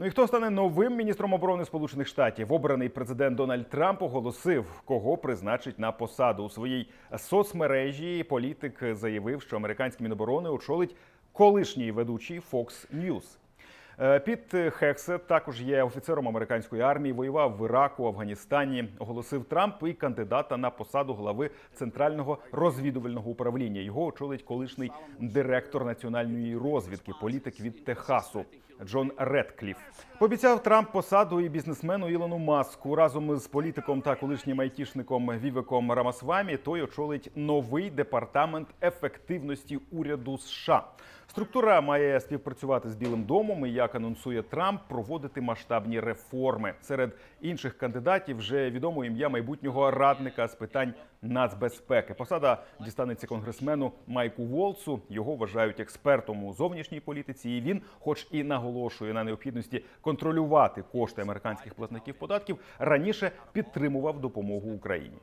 Ну і хто стане новим міністром оборони Сполучених Штатів? Обраний президент Дональд Трамп оголосив, кого призначить на посаду у своїй соцмережі. Політик заявив, що американський міноборони очолить колишній ведучий Fox News. Е, Піт Хексет також є офіцером американської армії, воював в Іраку, Афганістані. Оголосив Трамп і кандидата на посаду глави центрального розвідувального управління. Його очолить колишній директор національної розвідки, політик від Техасу. Джон Редкліф пообіцяв Трамп посаду і бізнесмену Ілону Маску разом з політиком та колишнім айтішником Вівеком Рамасвамі. Той очолить новий департамент ефективності уряду США. Структура має співпрацювати з Білим домом і, як анонсує Трамп, проводити масштабні реформи. Серед інших кандидатів вже відомо ім'я майбутнього радника з питань нацбезпеки. Посада дістанеться конгресмену Майку Волцу. Його вважають експертом у зовнішній політиці. І він, хоч і наголошує на необхідності контролювати кошти американських платників податків, раніше підтримував допомогу Україні.